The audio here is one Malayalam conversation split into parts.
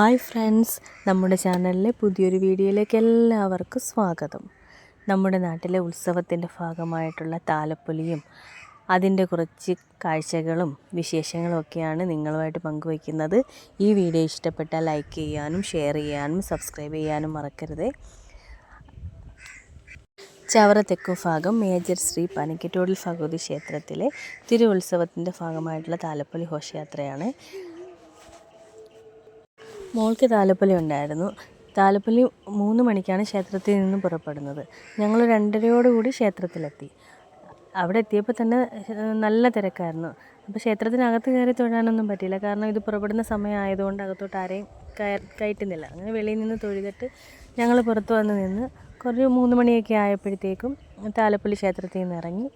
ഹായ് ഫ്രണ്ട്സ് നമ്മുടെ ചാനലിലെ പുതിയൊരു വീഡിയോയിലേക്ക് എല്ലാവർക്കും സ്വാഗതം. നമ്മുടെ നാട്ടിലെ ഉത്സവത്തിന്റെ ഭാഗമായിട്ടുള്ള താലപ്പൊലിയും അതിന്റെ കുറച്ച് കാഴ്ചകളും വിശേഷങ്ങളും ഒക്കെയാണ് നിങ്ങളുമായിട്ട് പങ്കുവയ്ക്കുന്നത്. ഈ വീഡിയോ ഇഷ്ടപ്പെട്ടാൽ ലൈക്ക് ചെയ്യാനും ഷെയർ ചെയ്യാനും സബ്സ്ക്രൈബ് ചെയ്യാനും മറക്കരുത്. ചവറ തെക്കു ഭാഗം മേജർ ശ്രീ പനിക്കറ്റോടിൽ ഭഗവതി ക്ഷേത്രത്തിലെ തിരുവുത്സവത്തിന്റെ ഭാഗമായിട്ടുള്ള താലപ്പൊലി ഘോഷയാത്രയാണ്. മോൾക്ക് താലപ്പൊലി ഉണ്ടായിരുന്നു. താലപ്പൊലി മൂന്ന് മണിക്കാണ് ക്ഷേത്രത്തിൽ നിന്ന് പുറപ്പെടുന്നത്. ഞങ്ങൾ രണ്ടരയോടുകൂടി ക്ഷേത്രത്തിലെത്തി. അവിടെ എത്തിയപ്പോൾ തന്നെ നല്ല തിരക്കായിരുന്നു. അപ്പോൾ ക്ഷേത്രത്തിനകത്ത് കയറി തൊഴാനൊന്നും പറ്റിയില്ല. കാരണം ഇത് പുറപ്പെടുന്ന സമയമായതുകൊണ്ട് അകത്തോട്ട് ആരെയും കയറ്റുന്നില്ല. അങ്ങനെ വെളിയിൽ നിന്ന് തൊഴുതിട്ട് ഞങ്ങൾ പുറത്ത് വന്ന് നിന്ന് കുറച്ച് മൂന്ന് മണിയൊക്കെ ആയപ്പോഴത്തേക്കും താലപ്പൊലി ക്ഷേത്രത്തിൽ നിന്ന് ഇറങ്ങി.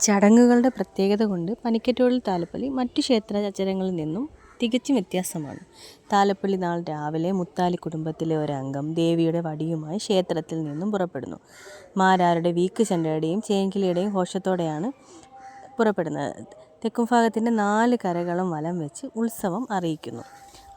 ചടങ്ങുകളുടെ പ്രത്യേകത കൊണ്ട് പനിക്കറ്റോളിൽ താലപ്പൊലി മറ്റു ക്ഷേത്രാചാരങ്ങളിൽ നിന്നും തികച്ചും വ്യത്യാസമാണ്. താലപ്പള്ളി നാൾ രാവിലെ മുത്താലി കുടുംബത്തിലെ ഒരംഗം ദേവിയുടെ വടിയുമായി ക്ഷേത്രത്തിൽ നിന്നും പുറപ്പെടുന്നു. മാരാരുടെ വീക്ക് ചെണ്ടയുടെയും ചേങ്കിലിയുടെയും ഘോഷത്തോടെയാണ് പുറപ്പെടുന്നത്. തെക്കും ഭാഗത്തിന്റെ നാല് കരകളും വലം വെച്ച് ഉത്സവം അറിയിക്കുന്നു.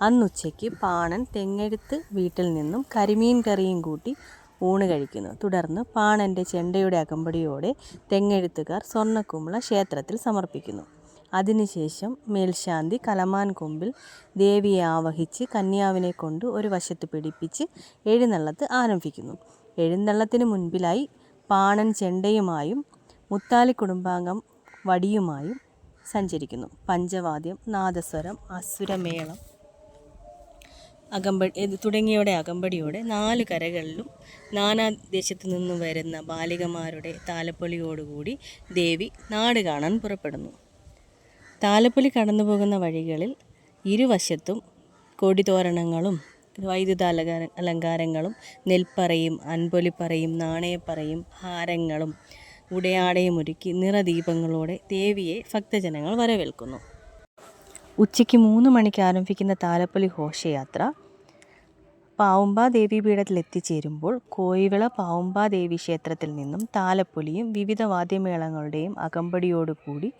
അന്നുച്ചയ്ക്ക് പാണൻ തെങ്ങെടുത്ത് വീട്ടിൽ നിന്നും കരിമീൻ കറിയും കൂട്ടി ഊണ് കഴിക്കുന്നു. തുടർന്ന് പാണന്റെ ചെണ്ടയുടെ അകമ്പടിയോടെ തെങ്ങെഴുത്തുകാർ സ്വർണക്കുമ്പള ക്ഷേത്രത്തിൽ സമർപ്പിക്കുന്നു. അതിനുശേഷം മേൽശാന്തി കലമാൻ കൊമ്പിൽ ദേവിയെ ആവഹിച്ച് കന്യാവിനെ കൊണ്ട് ഒരു വശത്ത് പിടിപ്പിച്ച് എഴുന്നള്ളത്ത് ആരംഭിക്കുന്നു. എഴുന്നള്ളത്തിന് മുൻപിലായി പാണൻ ചെണ്ടയുമായും മുത്താലി കുടുംബാംഗം വടിയുമായും സഞ്ചരിക്കുന്നു. പഞ്ചവാദ്യം നാദസ്വരം അസുരമേളം അകമ്പടി തുടങ്ങിയവയുടെ അകമ്പടിയോടെ നാല് കരകളിലും നാനാ ദേശത്ത് നിന്നും വരുന്ന ബാലികമാരുടെ താലപ്പൊലിയോടുകൂടി ദേവി നാട് കാണാൻ പുറപ്പെടുന്നു. താലപ്പൊലി കടന്നു പോകുന്ന വഴികളിൽ ഇരുവശത്തും കൊടിതോരണങ്ങളും വൈദ്യുത അലങ്കാര അലങ്കാരങ്ങളും നെൽപ്പറയും അൻപൊലിപ്പറയും നാണയപ്പറയും ഹാരങ്ങളും ഉടയാടയും ഒരുക്കി നിറദീപങ്ങളോടെ ദേവിയെ ഭക്തജനങ്ങൾ വരവേൽക്കുന്നു. ഉച്ചയ്ക്ക് മൂന്ന് മണിക്ക് ആരംഭിക്കുന്ന താലപ്പൊലി ഘോഷയാത്ര പാവുമ്പ ദേവീപീഠത്തിൽ എത്തിച്ചേരുമ്പോൾ കോയിവിള പാവുമ്പ ദേവി ക്ഷേത്രത്തിൽ നിന്നും താലപ്പൊലിയും വിവിധ വാദ്യമേളങ്ങളുടെയും അകമ്പടിയോടുകൂടി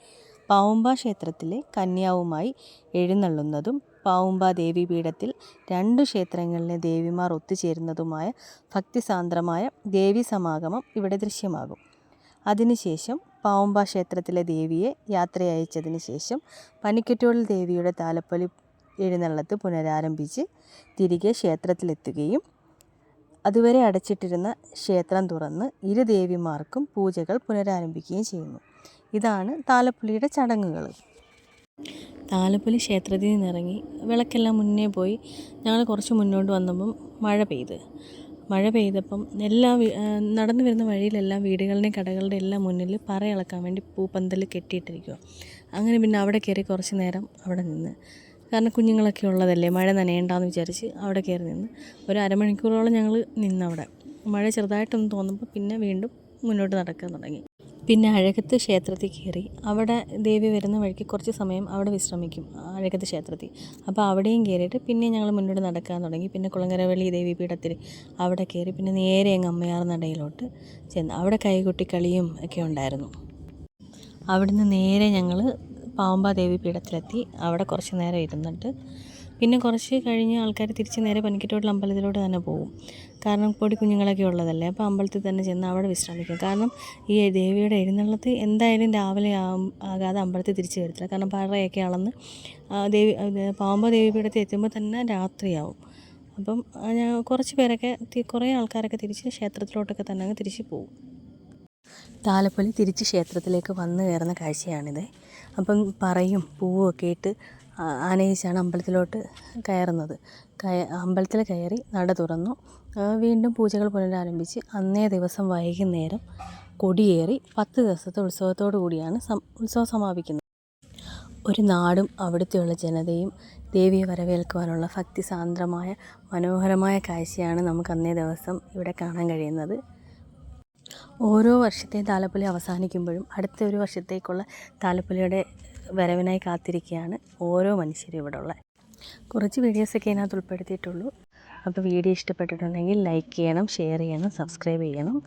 പാവുമ്പ ക്ഷേത്രത്തിലെ കന്യാവുമായി എഴുന്നള്ളുന്നതും പാവുമ്പ ദേവീപീഠത്തിൽ രണ്ടു ക്ഷേത്രങ്ങളിലെ ദേവിമാർ ഒത്തുചേരുന്നതുമായ ഭക്തിസാന്ദ്രമായ ദേവി സമാഗമം ഇവിടെ ദൃശ്യമാകും. അതിനുശേഷം പാവുമ്പ ക്ഷേത്രത്തിലെ ദേവിയെ യാത്രയയച്ചതിന് ശേഷം പനിക്കറ്റോളിൽ ദേവിയുടെ താലപ്പൊലി എഴുന്നള്ളത്ത് പുനരാരംഭിച്ച് തിരികെ ക്ഷേത്രത്തിലെത്തുകയും അതുവരെ അടച്ചിട്ടിരുന്ന ക്ഷേത്രം തുറന്ന് ഇരു ദേവിമാർക്കും പൂജകൾ പുനരാരംഭിക്കുകയും ചെയ്യുന്നു. ഇതാണ് താലപ്പൊലിയുടെ ചടങ്ങുകൾ. താലപ്പൊലി ക്ഷേത്രത്തിൽ നിന്നിറങ്ങി വിളക്കെല്ലാം മുന്നേ പോയി ഞങ്ങൾ കുറച്ച് മുന്നോട്ട് വന്നപ്പം മഴ പെയ്ത്. മഴ പെയ്തപ്പം എല്ലാ നടന്നു വരുന്ന വഴിയിലെല്ലാം വീടുകളുടെയും കടകളുടെ എല്ലാം മുന്നിൽ പറ ഇളക്കാൻ വേണ്ടി പൂപ്പന്തൽ കെട്ടിയിട്ടിരിക്കുക അങ്ങനെ പിന്നെ അവിടെ കയറി കുറച്ച് നേരം അവിടെ നിന്ന്. കാരണം കുഞ്ഞുങ്ങളൊക്കെ ഉള്ളതല്ലേ മഴ നനയേണ്ടെന്ന് വിചാരിച്ച് അവിടെ കയറി നിന്ന്. ഒരു അരമണിക്കൂറോളം ഞങ്ങൾ നിന്നവിടെ. മഴ ചെറുതായിട്ടൊന്ന് തോന്നുമ്പോൾ പിന്നെ വീണ്ടും മുന്നോട്ട് നടക്കാൻ തുടങ്ങി. പിന്നെ അഴകത്ത് ക്ഷേത്രത്തിൽ കയറി. അവിടെ ദേവി വരുന്ന വഴിക്ക് കുറച്ച് സമയം അവിടെ വിശ്രമിക്കും അഴകത്ത് ക്ഷേത്രത്തിൽ. അപ്പോൾ അവിടെയും കയറിയിട്ട് പിന്നെ ഞങ്ങൾ മുന്നോട്ട് നടക്കാൻ തുടങ്ങി. പിന്നെ കുളങ്ങരവള്ളി ദേവി പീഠത്തിൽ അവിടെ കയറി പിന്നെ നേരെ അങ്ങ് അമ്മയാർ നടയിലോട്ട് ചെന്ന്. അവിടെ കൈകൊട്ടി കളിയും ഒക്കെ ഉണ്ടായിരുന്നു. അവിടുന്ന് നേരെ ഞങ്ങൾ പാമ്പ ദേവി പീഠത്തിലെത്തി അവിടെ കുറച്ച് നേരം ഇരുന്നിട്ട് പിന്നെ കുറച്ച് കഴിഞ്ഞ് ആൾക്കാർ തിരിച്ച് നേരെ പനിക്കത്തോട്ടിൽ അമ്പലത്തിലോട്ട് തന്നെ പോകും. കാരണം പൊടി കുഞ്ഞുങ്ങളൊക്കെ ഉള്ളതല്ലേ? അപ്പോൾ അമ്പലത്തിൽ തന്നെ ചെന്ന് അവിടെ വിശ്രമിക്കും. കാരണം ഈ ദേവിയുടെ എഴുന്നള്ളത്ത് എന്തായാലും രാവിലെ ആകാതെ അമ്പലത്തിൽ തിരിച്ച് വരത്തില്ല. കാരണം പറയൊക്കെ അളന്ന് ദേവി പാമ്പ ദേവി പീഠത്തിൽ എത്തുമ്പോൾ തന്നെ രാത്രിയാവും. അപ്പം ഞാൻ കുറച്ച് പേരൊക്കെ കുറേ ആൾക്കാരൊക്കെ തിരിച്ച് ക്ഷേത്രത്തിലോട്ടൊക്കെ തന്നെ അങ്ങ് തിരിച്ച് പോകും. താലപ്പൊലി തിരിച്ച് ക്ഷേത്രത്തിലേക്ക് വന്നു കയറുന്ന കാഴ്ചയാണിത്. അപ്പം പറയും പൂവും ഒക്കെ ഇട്ട് ആനയിച്ചാണ് അമ്പലത്തിലോട്ട് കയറുന്നത്. കയ അമ്പലത്തിൽ കയറി നട തുറന്നു. വീണ്ടും പൂജകൾ പുനരാരംഭിച്ച് അന്നേ ദിവസം വൈകുന്നേരം കൊടിയേറി പത്ത് ദിവസത്തെ ഉത്സവത്തോടു കൂടിയാണ് ഉത്സവം സമാപിക്കുന്നത്. ഒരു നാടും അവിടുത്തെയുള്ള ജനതയും ദേവിയെ വരവേൽക്കുവാനുള്ള ഭക്തിസാന്ദ്രമായ മനോഹരമായ കാഴ്ചയാണ് നമുക്ക് അന്നേ ദിവസം ഇവിടെ കാണാൻ കഴിയുന്നത്. ഓരോ വർഷത്തെയും താലപ്പൊലി അവസാനിക്കുമ്പോഴും അടുത്ത ഒരു വർഷത്തേക്കുള്ള താലപ്പൊലിയുടെ വരവിനായി കാത്തിരിക്കുകയാണ് ഓരോ മനുഷ്യരും ഇവിടെ ഉള്ളത്. കുറച്ച് വീഡിയോസൊക്കെ ഇതിനകത്ത് ഉൾപ്പെടുത്തിയിട്ടുള്ളൂ. അപ്പോൾ വീഡിയോ ഇഷ്ടപ്പെട്ടിട്ടുണ്ടെങ്കിൽ ലൈക്ക് ചെയ്യണം ഷെയർ ചെയ്യണം സബ്സ്ക്രൈബ് ചെയ്യണം.